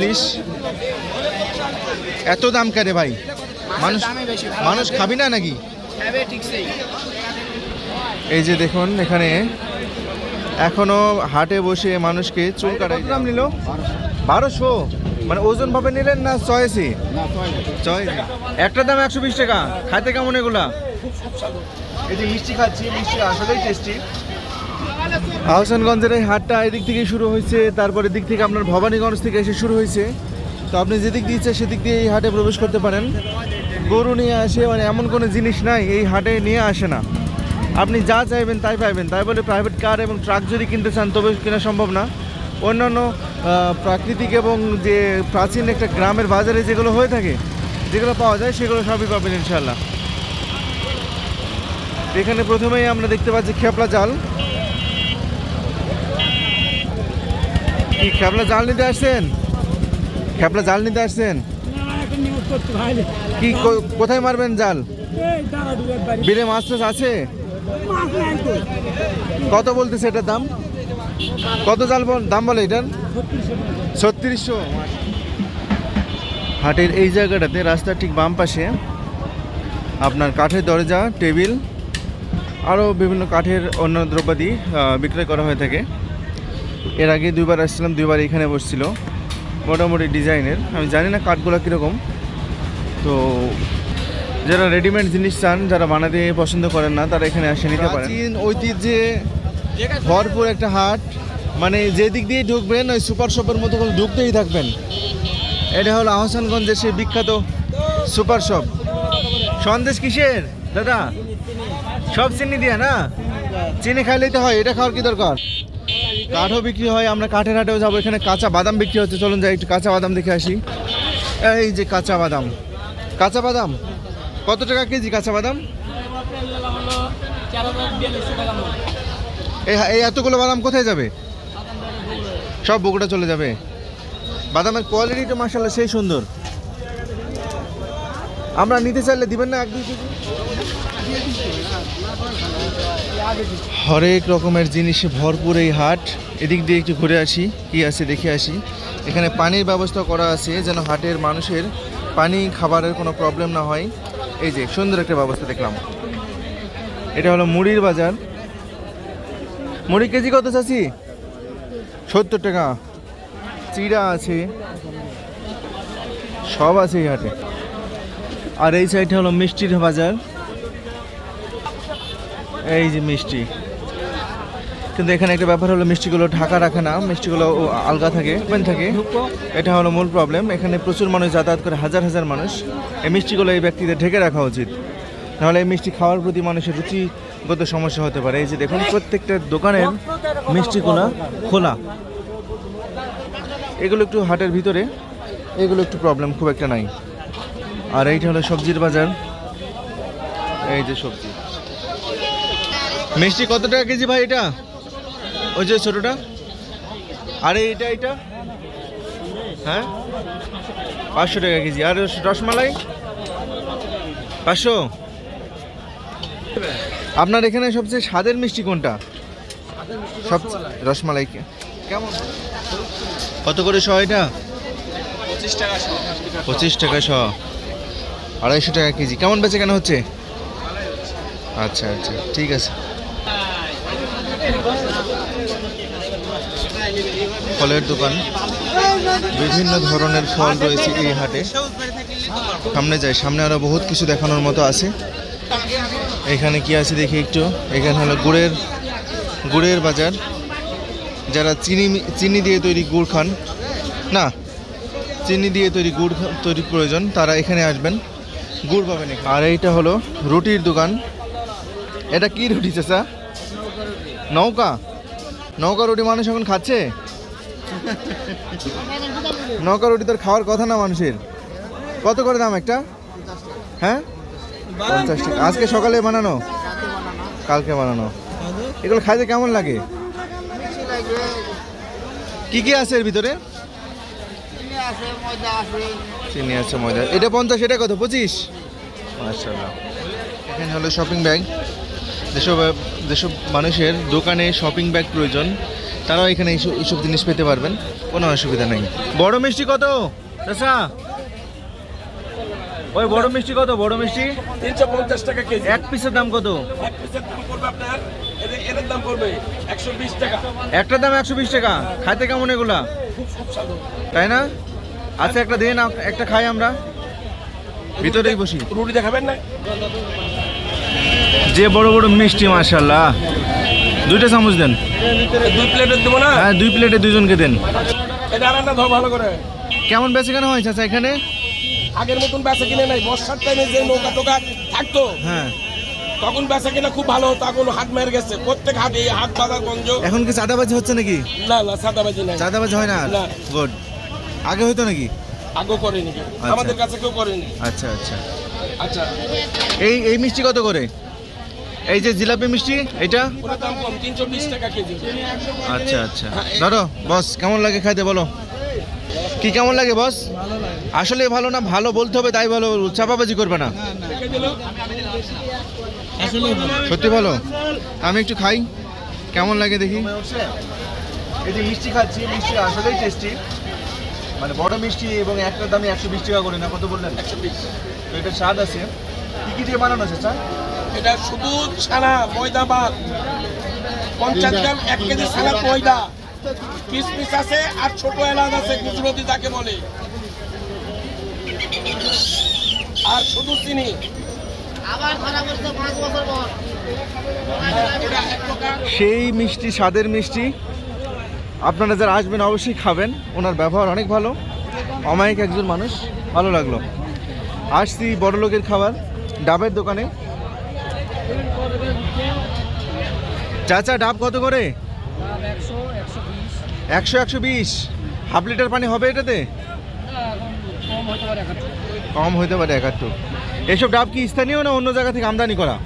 ইলিশ এত দাম কেন ভাই? মানুষ মানুষ খাবি না নাকি? এই যে দেখুন এখানে এখনও হাটে বসে মানুষকে চুল কাটাই দাম নিল? বারোশো? মানে ওজন ভাবে নিলেন না চয়েসি চয়েস একটা দাম একশো বিশ টাকা। খাইতে কেমন এগুলা? এই যে মিষ্টি খাচ্ছি মিষ্টি আসলেই টেস্টি আহসানগঞ্জের এই হাটটা এদিক থেকে শুরু হয়েছে, তারপরে দিক থেকে আপনার ভবানীগঞ্জ থেকে এসে শুরু হয়েছে। তো আপনি যেদিক দিয়ে ইচ্ছে সেদিক দিয়ে এই হাটে প্রবেশ করতে পারেন। গরু নিয়ে আসে মানে এমন কোনো জিনিস নাই, এই হাটে নিয়ে আসে না। আপনি যা চাইবেন তাই পাইবেন। তাই বলে প্রাইভেট কার এবং ট্রাক যদি কিনতে চান, তবে কেনা সম্ভব না। অন্যান্য প্রাকৃতিক এবং যে প্রাচীন একটা গ্রামের বাজারে যেগুলো হয়ে থাকে, যেগুলো পাওয়া যায়, সেগুলো সবই পাবেন ইনশাল্লাহ এখানে প্রথমেই আমরা দেখতে পাচ্ছি খেপলা জাল। কি, খেপলা জাল নিতে আসছেন? খেপলা জাল নিতে আসছেন? কি কোথায় মারবেন জাল? বিলে মাছ টাছ আছে? কত বলতেছে এটার দাম? কত জাল দাম বলে এটার? ছত্রিশশো। হাটের এই জায়গাটাতে, রাস্তার ঠিক বাম পাশে, আপনার কাঠের দরজা, টেবিল আরও বিভিন্ন কাঠের অন্য দ্রব্যাদি বিক্রয় করা হয়ে থাকে। এর আগে দুইবার আসছিলাম, দুইবার এখানে বসছিল। মোটামুটি ডিজাইনের। আমি জানি না কাঠগুলো কীরকম। তো যারা রেডিমেড জিনিস চান, যারা বানাতে পছন্দ করেন না, তারা এখানে আসে নিতে পারেন। ঐতিহ্যে ভরপুর একটা হাট। মানে যে দিক দিয়ে ঢুকবেন, ওই সুপার শপের মতো করে ঢুকতেই থাকবেন। এটা হলো আহসানগঞ্জের সেই বিখ্যাত সুপার শপ। সন্দেশ কিসের? দাদা, সব চিনি দিয়া না? চিনি খাইলেই তো হয়, এটা খাওয়ার কি দরকার? কাঠও বিক্রি হয়, আমরা কাঠের হাটেও যাব, এখানে কাঁচা বাদাম বিক্রি হচ্ছে। চলুন যাই, একটু কাঁচা বাদাম দেখে আসি। এই যে কাঁচা বাদাম। কাঁচা বাদাম? কত টাকা কেজি কাঁচা বাদাম? এই এতগুলো বাদাম কোথায় যাবে? সব বগুড়া চলে যাবে। বাদামের কোয়ালিটিটা মাসাল্লাহ সেই সুন্দর। আমরা নিতে চাইলে দিবেন না এক, দুই কেজি? হরেক রকমের জিনিসে ভরপুর এই হাট। এদিক দিয়ে একটু ঘুরে আসি, কি আছে দেখে আসি। এখানে পানির ব্যবস্থা করা আছে, যেন হাটের মানুষের পানি খাবারের কোনো প্রবলেম না হয়। এই যে, সুন্দর একটা ব্যবস্থা দেখলাম। এটা হলো মুড়ির বাজার। মুড়ি কেজি কত চাচ্ছি সত্তর টাকা। চিড়া আছে। সব আছে এই হাটে। আর এই সাইডে হলো মিষ্টির বাজার। এই যে মিষ্টি। কিন্তু এখানে একটা ব্যাপার হলো, মিষ্টিগুলো ঢাকা রাখে না, মিষ্টিগুলো আলগা থাকে ওপেন থাকে। এটা হলো মূল প্রবলেম এখানে প্রচুর মানুষ যাতায়াত করে, হাজার হাজার মানুষ। এই মিষ্টিগুলো এই ব্যক্তিদের ঢেকে রাখা উচিত। নাহলে এই মিষ্টি খাওয়ার প্রতি মানুষের রুচিগত সমস্যা হতে পারে। এই যে দেখুন, প্রত্যেকটা দোকানের মিষ্টিগুলো খোলা। এগুলো একটু হাটের ভিতরে, এগুলো একটু প্রবলেম খুব একটা নাই। আর এইটা হলো সবজির বাজার। এই যে সবজি। মিষ্টি কত টাকা কেজি ভাই এটা? ওই যে ছোটটা। আরে এটা এটা হ্যাঁ? পাঁচশো টাকা কেজি। আর রসমালাই? পাঁচশো? আপনার এখানে সবচেয়ে স্বাদের মিষ্টি কোনটা? সব রসমালাই কে- কেমন? কত করে শ এটা? পঁচিশ টাকা শ। আড়াইশো টাকা কেজি। কেমন বেচে কেন হচ্ছে? আচ্ছা আচ্ছা। ঠিক আছে। ফলের দোকান। বিভিন্ন ধরনের ফল রয়েছে এই হাটে। সামনে যাই, সামনে আরও বহুত কিছু দেখানোর মতো আছে। এখানে কি আছে দেখি একটু। এখানে হলো গুড়ের গুড়ের বাজার। যারা চিনি চিনি দিয়ে তৈরি গুড় খান, না, চিনি দিয়ে তৈরি গুড় তৈরি প্রয়োজন, তারা এখানে আসবেন। গুড় পাবেন। আর এইটা হলো রুটির দোকান। এটা কি রুটি চাচা? নৌকা? নৌকা রুটি মানুষ এখন খাচ্ছে? নৌকা রুটি তোর খাওয়ার কথা না মানুষের? কত করে দাম একটা? হ্যাঁ? পঞ্চাশ টাকা। আজকে সকালে বানানো? কালকে বানানো। এগুলো খাইতে কেমন লাগে? কি কি আছে এর ভিতরে? চিনি আছে, ময়দা এটা পঞ্চাশ, এটা কত? পঁচিশ? মার্শাল্লাহ এখানে হলো শপিং ব্যাগ যেসব যেসব মানুষের দোকানে শপিং ব্যাগ প্রয়োজন তারাও এখানে এইসব এইসব জিনিস পেতে পারবেন কোনো অসুবিধা নেই। বড় মিষ্টি কত? চাচা? ওই বড় মিষ্টি কত বড় মিষ্টি? তিনশো পঞ্চাশ টাকা কেজি। এক পিসের দাম কত? এক পিসের দাম পড়বে আপনার এদের দাম পড়বে একশো বিশ টাকা। একটার দাম একশো বিশ টাকা খাইতে কেমন এগুলা? তাই না? আচ্ছা একটা দিন একটা খাই আমরা। ভিতরেই বসি। রুটি দেখাবেন না? যে বড় বড় মিষ্টি মাশাল্লাহ দুইটা চামচ দেন। দুই প্লেটের দেবো না? হ্যাঁ দুই প্লেটে দুজনকে দেন। এটা ধর ভালো করে। কেমন বেশি কেন হয় চাচা এখানে? আগের মতন বেচা কিনে নাই। বর্ষার টাইমে যে নৌকা টোকা থাকতো হ্যাঁ। তখন বেচা কিনা খুব ভালো হতো এখন হাত মেরে গেছে। প্রত্যেক হাট এই হাট বাজার গঞ্জ এখন কি চাঁদাবাজি হচ্ছে নাকি? না না সাদাবাজি নাই। চাঁদাবাজি হয় না? না। গুড আগে হইতো নাকি? আগেও করেনি। আচ্ছা। আমাদের কাছে কেউ করেনি। আচ্ছা আচ্ছা। আচ্ছা। এই এই মিষ্টি কত করে? এই যে জিলাপি মিষ্টি এটা আচ্ছা আচ্ছা। ধরো বস কেমন লাগে খাইতে বলো? কি কেমন লাগে বস? আসলে ভালো না ভালো বলতে হবে তাই ভালো। চাপাবাজি করবে না। সত্যি ভালো আমি একটু খাই কেমন লাগে দেখি। এই যে মিষ্টি খাচ্ছি মিষ্টি আসলেই টেস্টি মানে বড় মিষ্টি এবং একটা দামে একশো বিশ টাকা করে না কত বললেন? একশো বিশ। তো এটা স্বাদ আছে। কি কি দিয়ে বানানো আছে স্যার? এটা শুধু ছানা ময়দা বাদ পঞ্চাশ গ্রাম এক কেজি ছানা ময়দা কিসমিস আছে আর ছোট এলাচ আছে গুজরাতি যাকে বলে। আর শুধু চিনি। সেই মিষ্টি স্বাদের মিষ্টি। আপনারা যারা আসবেন অবশ্যই খাবেন। ওনার ব্যবহার অনেক ভালো। অমায়িক একজন মানুষ। ভালো লাগল। আসছি বড়লোকের খাবার ডাবের দোকানে। চাচা ডাব কত করে? একশো একশো বিশ। হাফ লিটার পানি হবে এটাতে? কম হইতে পারে একাত্তু এসব ডাব কি স্থানীয় না অন্য জায়গা থেকে আমদানি করা?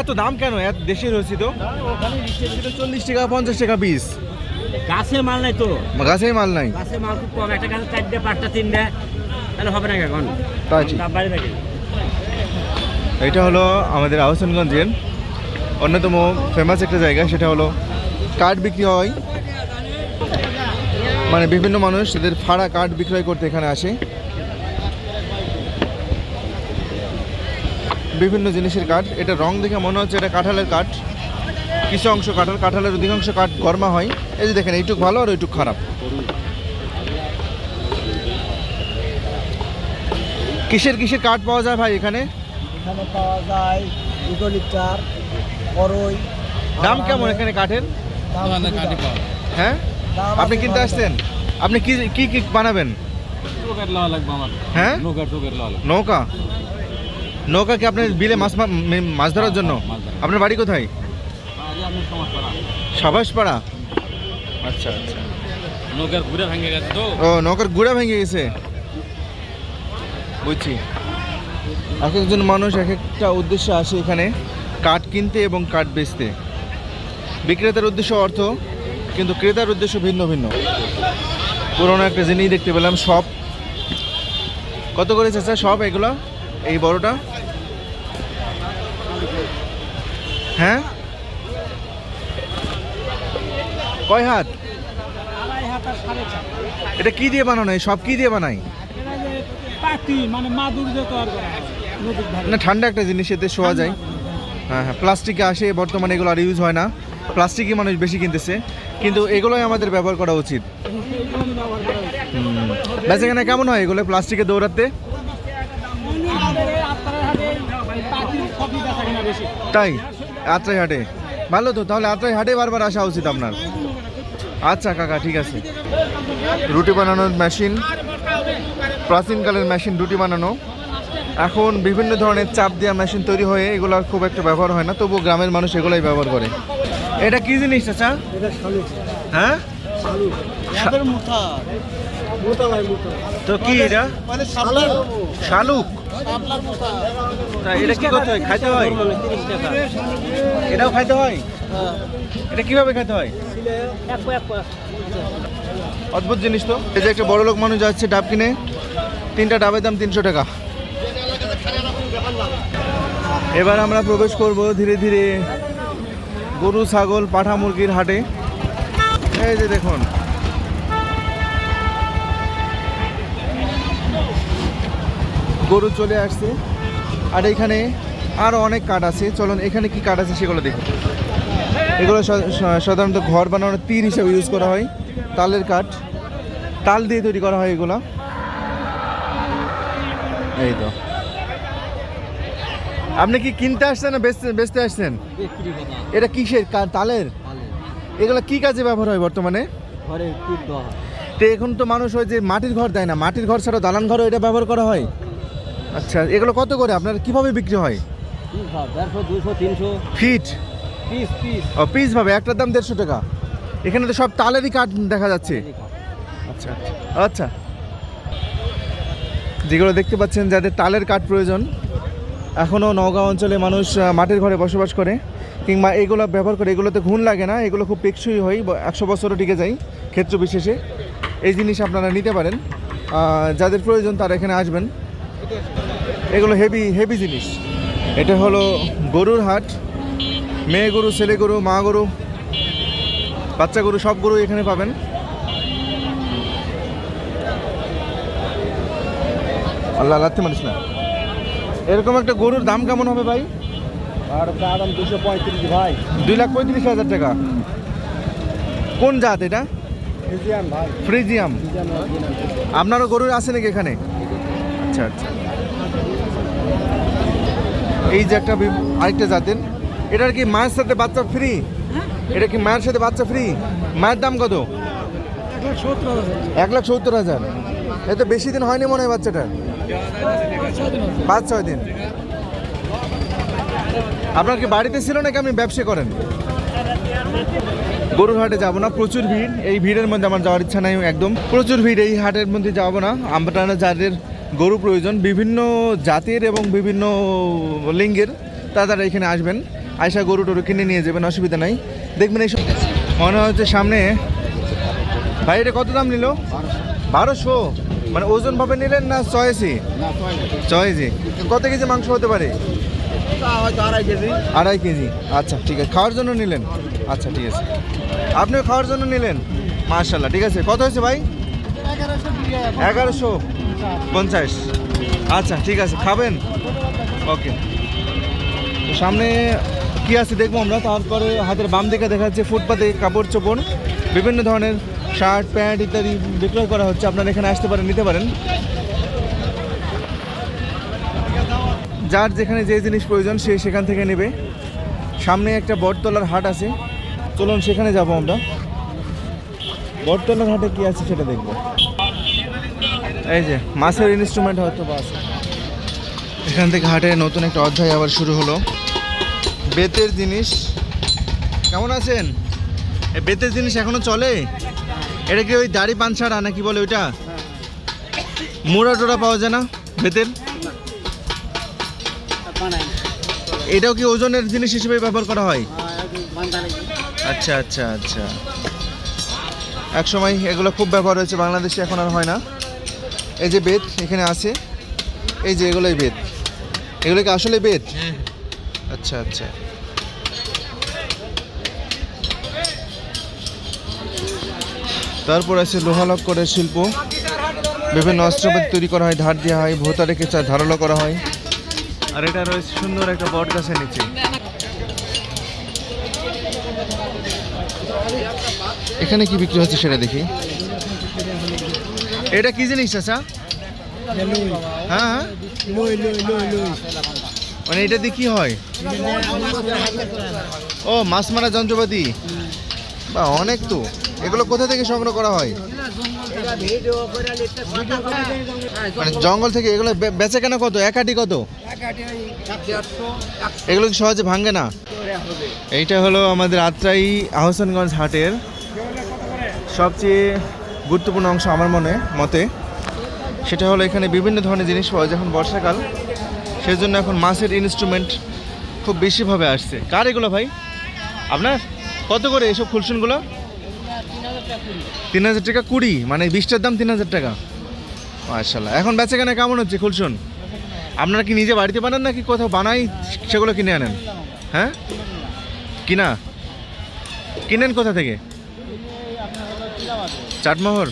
এত দাম কেন? এত দেশের হয়েছি তো। চল্লিশ টাকা পঞ্চাশ টাকা পিস গাছে মাল নাই তো। গাছেই মাল নাই? গাছে মাল খুব কম। একটা গাছে চারটে পাঁচটা তিনটে তাহলে হবে না এখন? ঠিক। এটা হলো আমাদের আহসানগঞ্জের অন্যতম ফেমাস একটা জায়গা, সেটা হলো কাঠ বিক্রি হয়। মানে বিভিন্ন মানুষ এদের ফাড়া কাঠ বিক্রয় করতে এখানে আসে। বিভিন্ন জিনিসের কাঠ এটা রং দেখে মনে হচ্ছে এটা কাঁঠালের কাঠ। কিছু অংশ কাঁঠাল, কাঁঠালের অধিকাংশ কাঠ গরমা হয়। এই যে দেখেন, এইটুক ভালো আর ওইটুক খারাপ। কিসের কিসের কাঠ পাওয়া যায় ভাই এখানে? পাওয়া যায় করই দাম কেমন এখানে কাঠের? হ্যাঁ? আপনি কিনতে আসছেন? আপনি কি কি কি বানাবেন? হ্যাঁ? নৌকা? নৌকা কি আপনার বিলে মাছ মাছ ধরার জন্য? আপনার বাড়ি কোথায়? সাবাসপাড়া? আচ্ছা আচ্ছা। নৌকার ঘুরে ভেঙে গেছে তো? ও নৌকার গুড়া ভেঙে গেছে? বুঝছি। এক একজন মানুষ এক একটা উদ্দেশ্যে আসে এখানে। কাঠ কিনতে এবং কাঠ বেচতে। বিক্রেতার উদ্দেশ্য অর্থ কিন্তু ক্রেতার উদ্দেশ্য ভিন্ন ভিন্ন। পুরোনো একটা জিনিস দেখতে পেলাম সব। কত করে চাচা সব এগুলো? এই বড়টা? হ্যাঁ? কয় হাত? এটা কি দিয়ে বানানো? সব কি দিয়ে বানাই মানে না ঠান্ডা একটা জিনিস এতে শোয়া যায়। হ্যাঁ হ্যাঁ প্লাস্টিকে আসে, বর্তমানে এগুলো আর ইউজ হয় না। প্লাস্টিকই মানুষ বেশি কিনতেছে। কিন্তু এগুলোই আমাদের ব্যবহার করা উচিত। হুম। বেচাকেনা কেমন হয় এগুলো প্লাস্টিকে দৌড়াতে? তাই? আত্রাই হাটে। ভালো তো, তাহলে আত্রাই হাটে বারবার আসা উচিত আপনার। আচ্ছা কাকা, ঠিক আছে। রুটি বানানোর মেশিন প্রাচীনকালের মেশিন রুটি বানানো। এখন বিভিন্ন ধরনের চাপ দেওয়া মেশিন তৈরি হয়ে এগুলো খুব একটা ব্যবহার হয় না তবু গ্রামের মানুষ এগুলাই ব্যবহার করে। এটা কি জিনিস চাচা? হ্যাঁ? তো কি এটা? শালুক। শালুক শাপলা মুঠা তা এটা কি করতে হয়? খাইতে হয়? এটাও খাইতে হয়? এটা কীভাবে খাইতে হয়? অদ্ভুত জিনিস তো। এই যে একটা বড় লোক মানুষ যাচ্ছে ডাব কিনে তিনটা ডাবের দাম তিনশো টাকা। এবার আমরা প্রবেশ করব ধীরে ধীরে গরু, ছাগল, পাঠা মুরগির হাটে। এই যে দেখুন। গরু চলে আসছে। আর এখানে আরও অনেক কাঠ আছে। চলুন, এখানে কি কাঠ আছে সেগুলো দেখুন এগুলো সাধারণত ঘর বানানোর তীর হিসাবে ইউজ করা হয়। তালের কাঠ। তাল দিয়ে তৈরি করা হয় এগুলো। এই তো। আপনি কি কিনতে আসছেন না বেচতে বেচতে আসছেন? এটা কিসের? তালের? এগুলো কি কাজে ব্যবহার হয় বর্তমানে? ঘরে তো এখন তো মানুষ ওই যে মাটির ঘর দেয় না। মাটির ঘর ছাড়া দালান ঘরও এটা ব্যবহার করা হয়? আচ্ছা এগুলো কত করে? আপনার কীভাবে বিক্রি হয়? ফিট? ও পিস ভাবে একটার দাম দেড়শো টাকা। এখানে তো সব তালেরই কাঠ দেখা যাচ্ছে। আচ্ছা। আচ্ছা। যেগুলো দেখতে পাচ্ছেন যাদের তালের কাঠ প্রয়োজন এখনও নওগাঁ অঞ্চলে মানুষ মাটির ঘরে বসবাস করে কিংবা এগুলো ব্যবহার করে, এগুলোতে ঘুণ লাগে না, এগুলো খুব টেকসই হয় একশো বছরও টিকে যায় ক্ষেত্র বিশেষে। এই জিনিস আপনারা নিতে পারেন। যাদের প্রয়োজন তারা এখানে আসবেন। এগুলো হেভি হেভি জিনিস। এটা হলো গরুর হাট। মেয়ে গরু, ছেলে গরু, মা গরু, বাচ্চা গরু, সব গরু এখানে পাবেন। আল্লাহ লাগতে মানিস না। এরকম একটা গরুর দাম কেমন হবে ভাই? আর দাম দুশো পঁয়ত্রিশ ভাই। দুই লাখ পঁয়ত্রিশ হাজার টাকা। কোন জাত এটা? ফ্রিজিয়াম। আপনারও গরুর আছে নাকি এখানে? আচ্ছা আচ্ছা। এই যে একটা আরেকটা জাতের এটার কি মায়ের সাথে বাচ্চা ফ্রি এটা কি মায়ের সাথে বাচ্চা ফ্রি মায়ের দাম কত? এক লাখ সত্তর হাজার। এ তো বেশি দিন হয়নি মনে হয় বাচ্চাটা পাঁচ, ছয় দিন। আপনার কি বাড়িতে ছিল নাকি আপনি ব্যবসা করেন? গরুর হাটে যাব না, প্রচুর ভিড়। এই ভিড়ের মধ্যে আমার যাওয়ার ইচ্ছা নাই একদম। প্রচুর ভিড়, এই হাটের মধ্যে যাব না। আমরা যাদের গরু প্রয়োজন, বিভিন্ন জাতের এবং বিভিন্ন লিঙ্গের, তারা এখানে আসবেন। আয়সা গরু টরু কিনে নিয়ে যাবেন, অসুবিধা নাই। দেখবেন এইসব মনে হচ্ছে সামনে ভাই, এটা কত দাম নিল? বারোশো? মানে ওজন ভাবে নিলেন না চয়েসি চয়েসি কত কেজি মাংস হতে পারে? হয়তো আড়াই কেজি। আড়াই কেজি। আচ্ছা ঠিক আছে। খাওয়ার জন্য নিলেন? আচ্ছা ঠিক আছে। আপনিও খাওয়ার জন্য নিলেন? মার্শাল্লাহ ঠিক আছে। কত হয়েছে ভাই? এগারোশো পঞ্চাশ। আচ্ছা ঠিক আছে। খাবেন? ওকে। সামনে কি আছে দেখব আমরা? তারপরে হাতের বাম দিকে দেখা যাচ্ছে ফুটপাতে কাপড় চোপড় বিভিন্ন ধরনের শার্ট, প্যান্ট ইত্যাদি বিক্রয় করা হচ্ছে। আপনারা এখানে আসতে পারেন, নিতে পারেন। যার যেখানে যে জিনিস প্রয়োজন, সে সেখান থেকে নেবে। সামনে একটা বটতলার হাট আছে। চলুন, সেখানে যাব আমরা। বটতলার হাটে কি আছে সেটা দেখব। এই যে, মাছের ইনস্ট্রুমেন্ট হয়তো বা আছে। এখান থেকে হাটে নতুন একটা অধ্যায় আবার শুরু হলো। বেতের জিনিস। কেমন আছেন? বেতের জিনিস এখনও চলে? এটা কি ওই দাড়ি পান ছাড়া নাকি বলে ওইটা? মোড়া টোড়া পাওয়া যায় না? বেতের এটাও কি ওজনের জিনিস হিসেবে ব্যবহার করা হয়? আচ্ছা আচ্ছা আচ্ছা। এক সময় এগুলো খুব ব্যবহার হয়েছে বাংলাদেশে এখন আর হয় না। এই যে বেত এখানে আছে এই যে এগুলোই বেত। এগুলো কি আসলে বেত? আচ্ছা আচ্ছা। তারপর আছে লোহা লক্করের শিল্প। বিভিন্ন অস্ত্রপাতি তৈরি করা হয় ধার দেওয়া হয় ভোতা রেখে চা ধারালো করা হয়। আর এটা রয়েছে সুন্দর একটা বট গাছের নিচে। এখানে কি বিক্রি হচ্ছে সেটা দেখি। এটা কি জিনিস চাচা? হ্যাঁ হ্যাঁ। মানে এটা দিয়ে কি হয়? ও মাছ মারা যন্ত্রপাতি। বা অনেক তো। এগুলো কোথা থেকে সংগ্রহ করা হয়? মানে জঙ্গল থেকে এগুলো বেচে কেন কত? এক আটি কত? এগুলো কি সহজে ভাঙে না? এইটা হলো আমাদের আত্রাই আহসানগঞ্জ হাটের সবচেয়ে গুরুত্বপূর্ণ অংশ আমার মনে, মতে। সেটা হলো এখানে বিভিন্ন ধরনের জিনিস পাওয়া যায় এখন বর্ষাকাল। সেই জন্য এখন মাছের ইনস্ট্রুমেন্ট খুব বেশিভাবে আসছে। কার এগুলো ভাই? আপনার? কত করে এইসব খুলসুনগুলো তিন হাজার টাকা কুড়ি মানে বিশটার দাম তিন হাজার টাকা। মার্শাল্লাহ এখন বেচা কেনা কেমন হচ্ছে খুলসুন? আপনারা কি নিজে বাড়িতে বানান নাকি কোথাও বানাই সেগুলো কিনে আনেন? হ্যাঁ? কিনা? কিনেন কোথা থেকে? চাটমোহর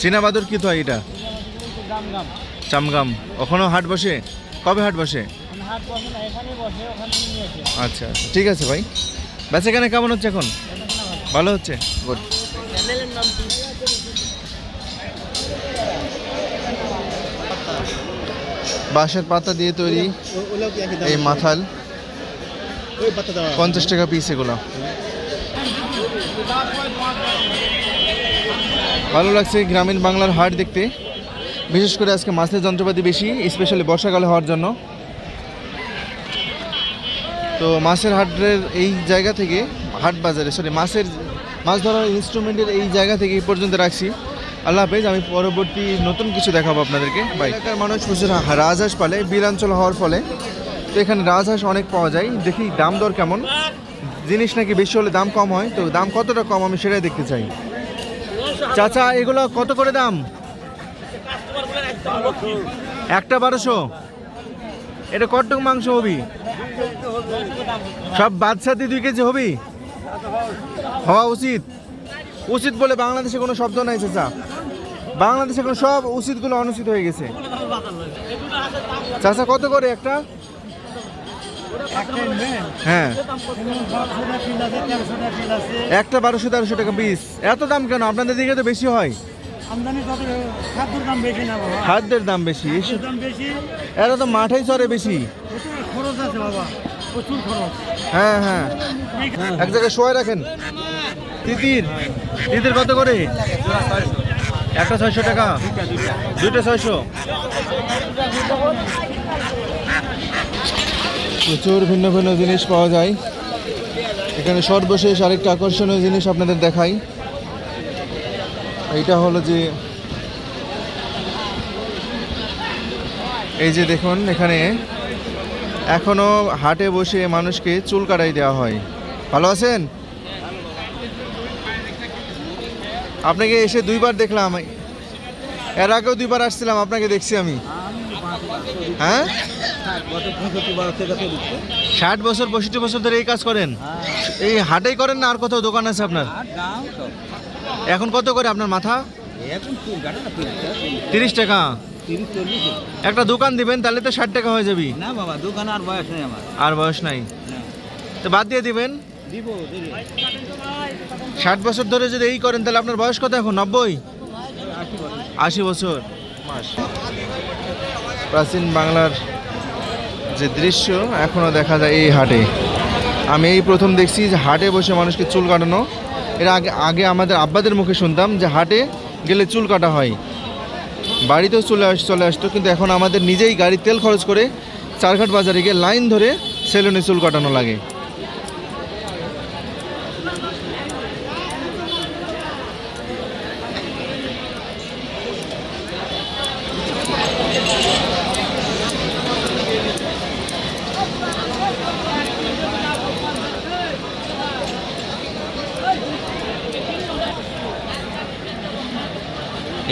চীনা বাদর কি তো এটা? চামগাম। ওখানেও হাট বসে? কবে হাট বসে? আচ্ছা আচ্ছা ঠিক আছে ভাই। বেচা কেনা কেমন হচ্ছে এখন? ভালো হচ্ছে? গুড বাঁশের পাতা দিয়ে তৈরি এই মাথাল। পঞ্চাশ টাকা পিস এগুলো। ভালো লাগছে গ্রামীণ বাংলার হাট দেখতে। বিশেষ করে আজকে মাছের যন্ত্রপাতি বেশি স্পেশালি বর্ষাকালে হওয়ার জন্য। তো মাছের হাটের এই জায়গা থেকে হাট বাজারে সরি মাছের, মাছ ধরার ইনস্ট্রুমেন্টের এই জায়গা থেকে এই পর্যন্ত রাখছি। আল্লাহ হাফেজ, আমি পরবর্তী নতুন কিছু দেখাবো আপনাদেরকে। এলাকার মানুষ প্রচুর রাজহাঁস পালে বিলাঞ্চল হওয়ার ফলে। তো এখানে রাজহাঁস অনেক পাওয়া যায়। দেখি দাম দর কেমন। জিনিস নাকি বেশি হলে দাম কম হয়। তো দাম কতটা কম আমি সেটাই দেখতে চাই। চাচা, এগুলো কত করে দাম? একটা বারোশো। এটা কটক মাংস হবি। সব বাদশাতে দুই কেজি হবি? হওয়া উচিত। উচিত বলে বাংলাদেশে কোনো শব্দ নাই, চাচা। বাংলাদেশে কোনো সব উচিতগুলো অনুচিত হয়ে গেছে। চাচা, কত করে একটা? হ্যাঁ। একটা বারোশো তেরোশো টাকা পিস এত দাম কেন? আপনাদের দিকে তো বেশি হয়। খাদ্যর দাম বেশি। এরা তো মাঠেই চরে বেশি। খরচ আছে বাবা। প্রচুর খরচ হ্যাঁ হ্যাঁ। এক জায়গায় শোয়া রাখেন। তিতির তিতির কত করে? একটা ছয়শো টাকা। দুইটা ছয়শো। প্রচুর ভিন্ন ভিন্ন জিনিস পাওয়া যায়। এখানে সর্বশেষ আরেকটা আকর্ষণীয় জিনিস আপনাদের দেখাই। এইটা হলো যে, এই যে দেখুন, এখানে এখনও হাটে বসে মানুষকে চুল কাটাই দেওয়া হয়। ভালো আছেন? আপনাকে এসে দুইবার দেখলাম। এর আগেও দুইবার আসছিলাম, আপনাকে দেখছি আমি। হ্যাঁ? ষাট বছর, পঁয়ষট্টি বছর ধরে এই কাজ করেন? এই হাটেই করেন না আর কোথাও দোকান আছে আপনার? এখন কত করে আপনার মাথা? তিরিশ টাকা। একটা দোকান দিবেন তাহলে তো ষাট টাকা হয়ে যাবে। না বাবা দোকান আর বয়স নেই আমার। আর বয়স নাই? তো বাদ দিয়ে দিবেন? দিব ষাট বছর ধরে যদি এই করেন তাহলে আপনার বয়স কত এখন? নব্বই? আশি বছর। প্রাচীন বাংলার যে দৃশ্য এখনও দেখা যায় এই হাটে। আমি এই প্রথম দেখছি যে হাটে বসে মানুষকে চুল কাটানো। এর আগে আগে আমাদের আব্বাদের মুখে শুনতাম যে হাটে গেলে চুল কাটা হয়। বাড়িতেও চলে আস চলে আসতো, কিন্তু এখন আমাদের নিজেই গাড়ি তেল খরচ করে চারঘাট বাজারে গিয়ে লাইন ধরে সেলুনে চুল কাটানো লাগে।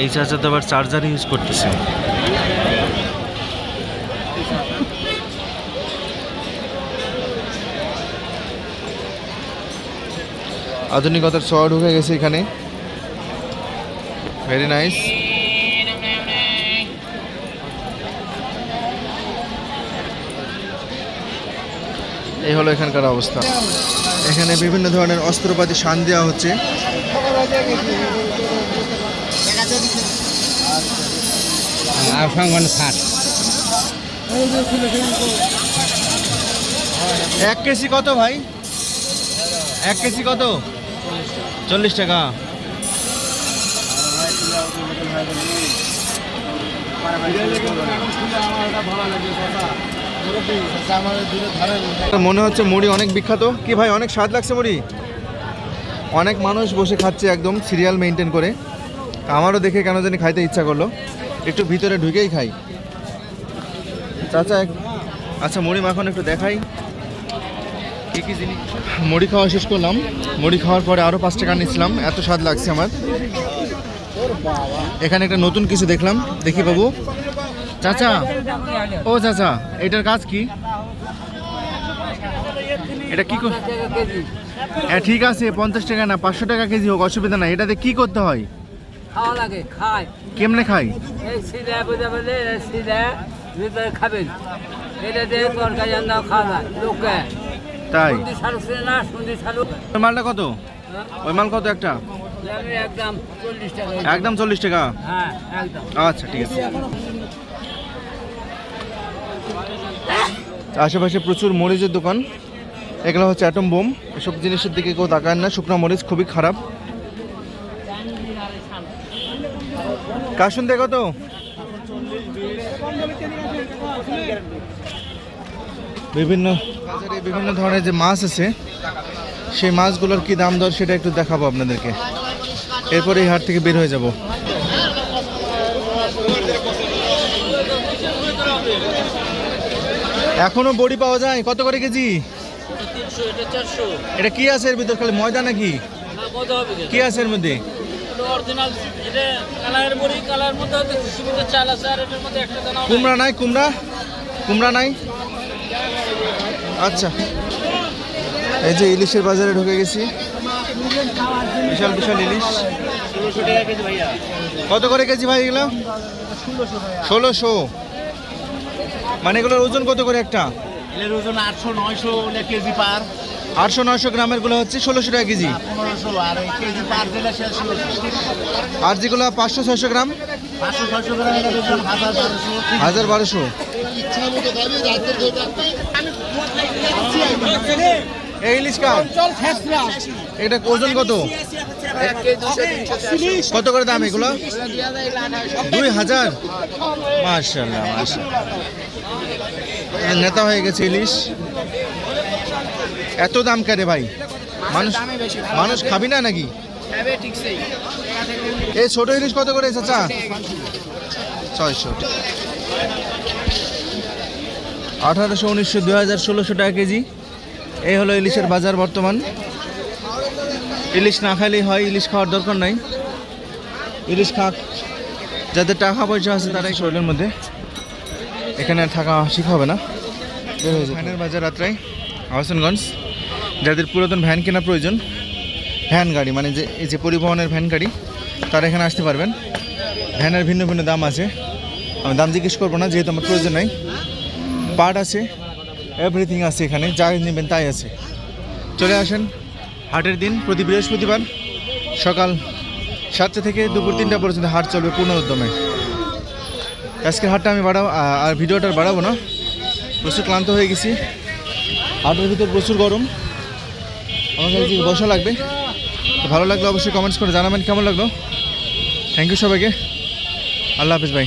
এই চার্জার তো আবার চার্জার ইউজ করতেছে। আধুনিকতার ছোঁয়া ঢুকে গেছে এখানে। ভেরি নাইস এই হলো এখানকার অবস্থা। এখানে বিভিন্ন ধরনের অস্ত্রপাতি শান দেওয়া হচ্ছে। আর সঙ্গে ষাট এক কেজি কত ভাই? এক কেজি কত? চল্লিশ টাকা। মনে হচ্ছে মুড়ি অনেক বিখ্যাত। কি ভাই অনেক স্বাদ লাগছে মুড়ি? অনেক মানুষ বসে খাচ্ছে একদম সিরিয়াল মেনটেন করে। আমারও দেখে কেন জানি খাইতে ইচ্ছা করল। একটু ভিতরে ঢুকেই খাই। চাচা আচ্ছা মুড়ি মাখন একটু দেখাই। কি কি জিনিস? মুড়ি খাওয়া শেষ করলাম। মুড়ি খাওয়ার পরে আরও পাঁচ টাকা নিচ্ছিলাম। এত স্বাদ লাগছে আমার। এখানে একটা নতুন কিছু দেখলাম। দেখি বাবু। চাচা, ও চাচা, এটার কাজ কি? এটা কি হ্যাঁ ঠিক আছে, পঞ্চাশ টাকা না, পাঁচশো টাকা কেজি হোক, অসুবিধা নাই। এটাতে কি করতে হয়? খাওয়া লাগে খায় কেমনে খাই? এই বুঝে বলে ভিতরে খাবেন এটা দিয়ে তরকারি রান্না খাওয়া যায় লোকে। তাই? সুন্দি শালুক ছিল না শালুক ওই মালটা কত? ওই মাল কত একটা? একদম চল্লিশ টাকা একদম চল্লিশ টাকা? হ্যাঁ একদম। আচ্ছা ঠিক আছে। আশেপাশে প্রচুর মরিচের দোকান। এগুলো হচ্ছে অ্যাটম বোম এসব জিনিসের দিকে কেউ তাকায় না। শুকনো মরিচ খুবই খারাপ। কাশুন দেখো তো বিভিন্ন বাজারে বিভিন্ন ধরনের যে মাছ আছে সেই মাছগুলোর কি দাম দর সেটা একটু দেখাবো আপনাদেরকে। এরপরে এই হাট থেকে বের হয়ে যাব। এখনও বড়ি পাওয়া যায়? কত করে কেজি? এটা কি আছে এর ভিতর? খালি ময়দা নাকি? কত কি আছে এর মধ্যে? অরিজিনাল এটা কালারের বড়ি কালার মধ্যে হয়তো চাল আছে আর এটার মধ্যে একটা দানা কুমড়া নাই। কুমড়া? কুমড়া নাই? আচ্ছা। এই যে ইলিশের বাজারে ঢুকে গেছি। বিশাল বিশাল ইলিশ। কত করে কেজি ভাই এগুলো? ষোলোশো। মানে এগুলোর ওজন কত করে একটা? এর ওজন আটশো নয়শো কেজি পার। আটশো নয়শো গ্রামেরগুলো হচ্ছে ষোলোশো টাকা কেজি। আর যেগুলো পাঁচশো ছয়শো গ্রাম? হাজার বারোশো। এই ইলিশ কাপ এটা ওজন কত? কত করে দাম এগুলো? দুই হাজার? মার্শাল্লাহ মার্শাল্লাহ নেতা হয়ে গেছে ইলিশ। এত দাম কেন ভাই? মানুষ মানুষ খাবি না নাকি? এই ছোট ইলিশ কত করে চাচা ছয়শো। আঠারোশো উনিশশো দুই হাজার ষোলোশো টাকা কেজি। এই হলো ইলিশের বাজার বর্তমান। ইলিশ না খাইলেই হয় ইলিশ খাওয়ার দরকার নাই। ইলিশ খাক। যাদের টাকা পয়সা আছে তারাই শরীরের মধ্যে। এখানে থাকা ঠিক হবে না। বের হয়ে। বাজার রাত্রাই আহসানগঞ্জ যাদের পুরাতন ভ্যান কেনা প্রয়োজন, ভ্যান গাড়ি মানে যে, এই যে পরিবহনের ভ্যান গাড়ি, তারা এখানে আসতে পারবেন। ভ্যানের ভিন্ন ভিন্ন দাম আছে। আমি দাম জিজ্ঞেস করব না, যেহেতু আমার প্রয়োজন নাই। পার্ট আছে এভরিথিং আছে এখানে, যা নেবেন তাই আছে। চলে আসেন, হাটের দিন, প্রতি বৃহস্পতিবার সকাল সাতটা থেকে দুপুর তিনটা পর্যন্ত হাট চলবে পূর্ণ উদ্যমে। আজকের হাটটা আমি বাড়াবো আর ভিডিওটা বাড়াবো না। প্রচুর ক্লান্ত হয়ে গেছি। হাটের ভিতর প্রচুর গরম। আমার কাছে বসা লাগবে। তো ভালো লাগলে অবশ্যই কমেন্টস করে জানাবেন। কেমন লাগল? থ্যাংক ইউ সবাইকে। আল্লাহ হাফিজ ভাই।